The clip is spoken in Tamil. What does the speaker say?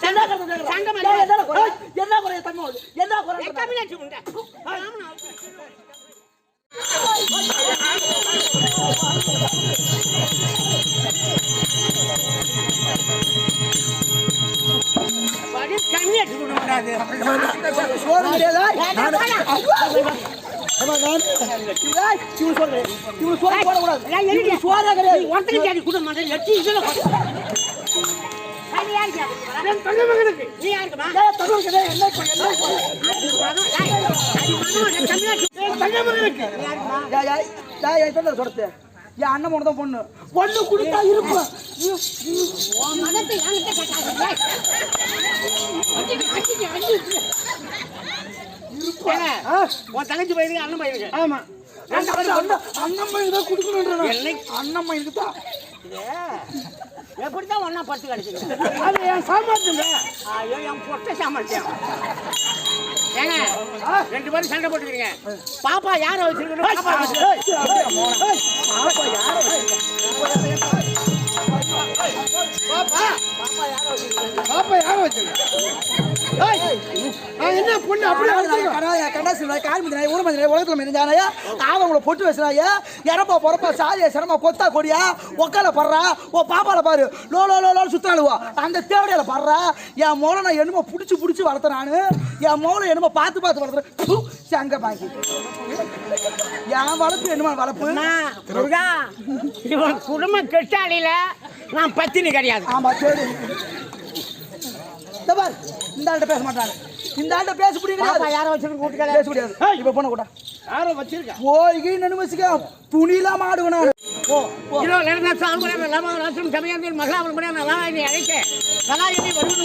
என்ன குறை என்ன குறை தம்மோடு என்ன குறை என் கம்மியாச்சு உண்டா? ஆமா. வடி தண்ணி எடுத்து கொடுக்க கூடாது. என் அண்ணன் பொண்ணு தான் பொண்ணு பொண்ணு கொடுத்தா இருப்பேன் உன் மகத்தை என்கிட்ட கேட்காத. டேய். அடிச்சு, அடிச்சு, அடிச்சு. ஏங்க, ஆ, உன் தங்கச்சி பையனுக்கு அண்ணன் பையனுக்கு. ஆமா. அண்ணன் அண்ணன் பையன் தான் கொடுக்கணுன்ற என்னை அண்ணன் பையனுக்கு தான். எப்படிதான் ஒன்னா பத்து கிடைச்சிருக்கு? அது என் சாமர்த்தியம் ஐயோ என் பொட்ட சாமர்த்தியம். ஏங்க ரெண்டு பேரும் சண்டை போட்டுக்கிறீங்க. பாப்பா யாரை வச்சிருக்கணும் பாப்பா வச்சிருக்கணும். பாப்பா யாரும் வச்சிருக்க என்ன பொண்ணு அப்படியே கண்டாசி கால் மதி ஊர் மதி உலகத்துல மிதிஞ்சானயா? ஆவங்களை பொட்டு வச்சுனாயா இறப்பா பொறப்பா சாதியா சிரமா கொத்தா கொடியா? ஒக்கால படுறா? ஓ பாப்பால பாரு. லோ லோ லோ சுத்தாளுவா. அந்த தேவடையில படுறா. என் மோளை நான் என்னமோ பிடிச்சி பிடிச்சி வளர்த்தேன் நானு. என் மோளை என்னமோ பார்த்து பார்த்து வளர்த்துறேன் சங்க பாக்கி. என் வளர்ப்பு என்னமா வளர்ப்பு? முருகா இவன் குடும்ப கெட்டாளியில நான் பத்தினி கிடையாது. ஆமா சரி இந்த பாரு இந்த ஆள்கிட்ட பேச மாட்டாங்க இந்த ஆள்கிட்ட பேச முடியாது யாரை வச்சிருக்கணும் கூட்டுக்கல பேச முடியாது. இப்ப போன கூட யாரை வச்சிருக்க? போய் நினைவச்சுக்க துணிலாம் ஆடுவேன் நான். ஓ ஓ இதோ லலிதா சாங்குரம் லமா ராசம் சமயத்தில் மகாபலிபுரம் நல்லா என்னை அழைக்க. நல்லா என்னை வருவது